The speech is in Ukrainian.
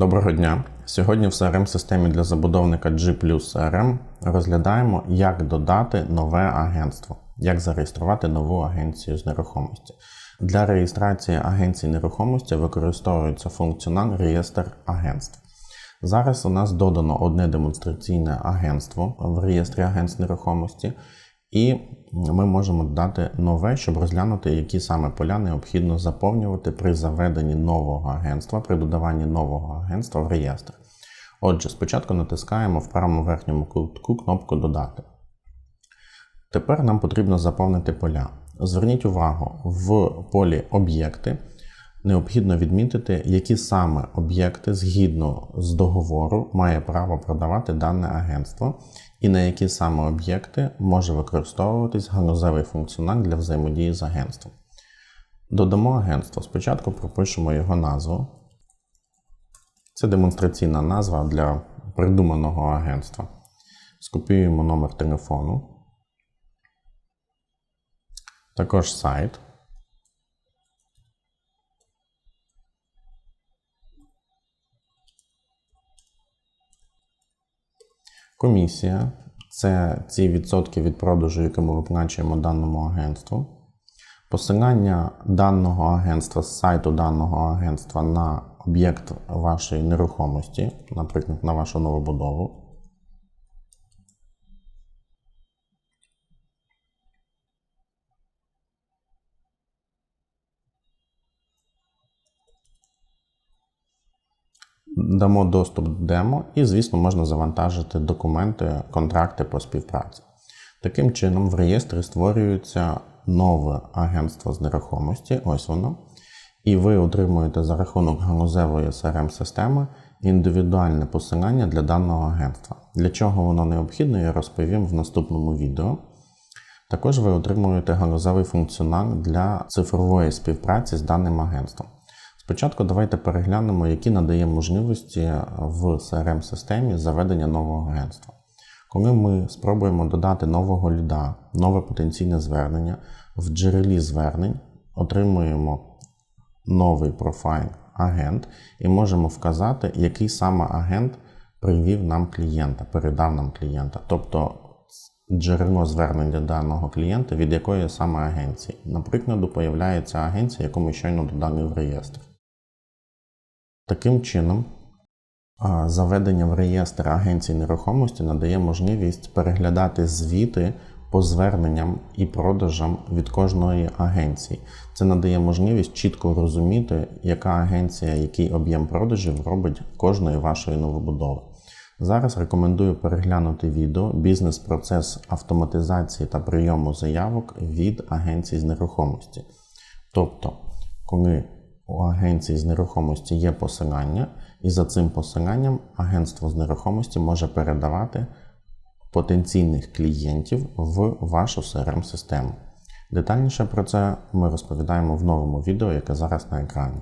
Доброго дня! Сьогодні в crm системі для забудовника G CRM розглядаємо, як додати нове агентство, як зареєструвати нову агенцію з нерухомості. Для реєстрації агенції нерухомості використовується функціонал реєстр агентств. Зараз у нас додано одне демонстраційне агентство в реєстрі агентств нерухомості, і ми можемо додати нове, щоб розглянути, які саме поля необхідно заповнювати при заведенні нового агентства, при додаванні нового агентства в реєстр. Отже, спочатку натискаємо в правому верхньому кутку кнопку Додати. Тепер нам потрібно заповнити поля. Зверніть увагу, в полі Об'єкти необхідно відмітити, які саме об'єкти згідно з договору має право продавати дане агентство, і на які саме об'єкти може використовуватись галузевий функціонал для взаємодії з агентством. Додамо агентство. Спочатку пропишемо його назву. Це демонстраційна назва для придуманого агентства. Скопіюємо номер телефону. Також сайт. Комісія це ці відсотки від продажу, які ми виплачуємо даному агентству. Посилання даного агентства з сайту даного агентства на об'єкт вашої нерухомості, наприклад, на вашу новобудову. Дамо доступ до демо і, звісно, можна завантажити документи, контракти по співпраці. Таким чином, в реєстрі створюється нове агентство з нерухомості, ось воно. І ви отримуєте за рахунок галузевої CRM-системи індивідуальне посилання для даного агентства. Для чого воно необхідно, я розповім в наступному відео. Також ви отримуєте галузевий функціонал для цифрової співпраці з даним агентством. Спочатку давайте переглянемо, які надає можливості в CRM-системі заведення нового агентства. Коли ми спробуємо додати нового ліда, нове потенційне звернення, в джерелі звернень отримуємо новий профайл агент і можемо вказати, який саме агент привів нам клієнта, передав нам клієнта. Тобто джерело звернення даного клієнта, від якої саме агенції. Наприклад, появляється агенція, яку ми щойно додали в реєстр. Таким чином, заведення в реєстр агенцій нерухомості надає можливість переглядати звіти по зверненням і продажам від кожної агенції. Це надає можливість чітко розуміти, яка агенція, який об'єм продажів робить кожної вашої новобудови. Зараз рекомендую переглянути відео Бізнес-процес автоматизації та прийому заявок від агенцій з нерухомості. Тобто, коли у агенції з нерухомості є посилання, і за цим посиланням агентство з нерухомості може передавати потенційних клієнтів в вашу crm систему Детальніше про це ми розповідаємо в новому відео, яке зараз на екрані.